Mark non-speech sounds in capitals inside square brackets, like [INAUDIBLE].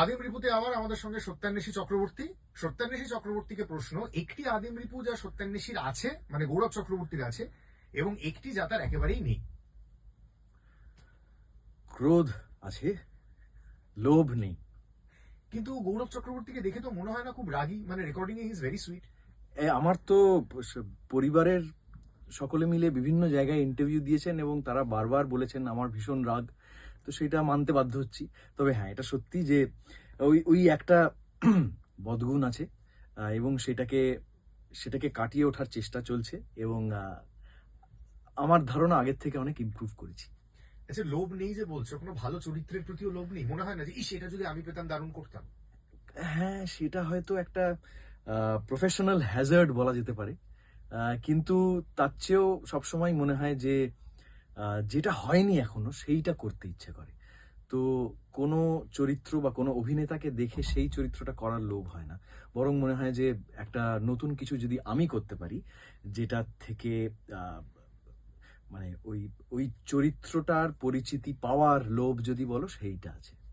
আদিম রিপুতে আবার আমাদের সঙ্গে সত্যান্বেষী চক্রবর্তী। সত্যান্বেষী চক্রবর্তীকে প্রশ্ন একটি আদিম রিপু যা সত্যান্বেষীর আছে মানে গৌরব চক্রবর্তীর আছে এবং একটি যা তার একেবারেই নেই। ক্রোধ আছে লোভ নেই। কিন্তু গৌরব চক্রবর্তীকে দেখে তো মনে হয় না খুব রাগী মানে রেকর্ডিং ইজ ভেরি সুইট আমার তো পরিবারের সকলে মিলে বিভিন্ন জায়গায় ইন্টারভিউ দিয়েছেন এবং তারা বারবার বলেছেন আমার ভীষণ রাগ। তো সেটা মানতে বাধ্য হচ্ছি। তবে হ্যাঁ এটা সত্যি যে ওই ওই একটা [CLEARS THROAT] বদগুণ আছে এবং সেটাকে সেটাকে কাটিয়ে ওঠার চেষ্টা চলছে এবং আমার ধারণা আগের থেকে অনেক ইমপ্রুভ করেছি। আচ্ছা লোভ নেই যে বলছো? কোনো ভালো চরিত্রের প্রতিও লোভ নেই? মনে হয় না যে ইস এটা যদি আমি পেতাম দারুণ করতাম হ্যাঁ সেটা হয়তো একটা প্রফেশনাল হ্যাজার্ড বলা যেতে পারে। কিন্তু তার চেয়েও সবসময় মনে হয় যে যেটা হয়নি এখনও, সেইটা করতে ইচ্ছে করে। তো কোনো চরিত্র বা কোনো অভিনেতাকে দেখে সেই চরিত্রটা করার লোভ হয় না। বরং মনে হয় যে একটা নতুন কিছু যদি আমি করতে পারি, যেটা থেকে মানে ওই ওই চরিত্রটার পরিচিতি পাওয়ার লোভ যদি বলো, সেইটা আছে।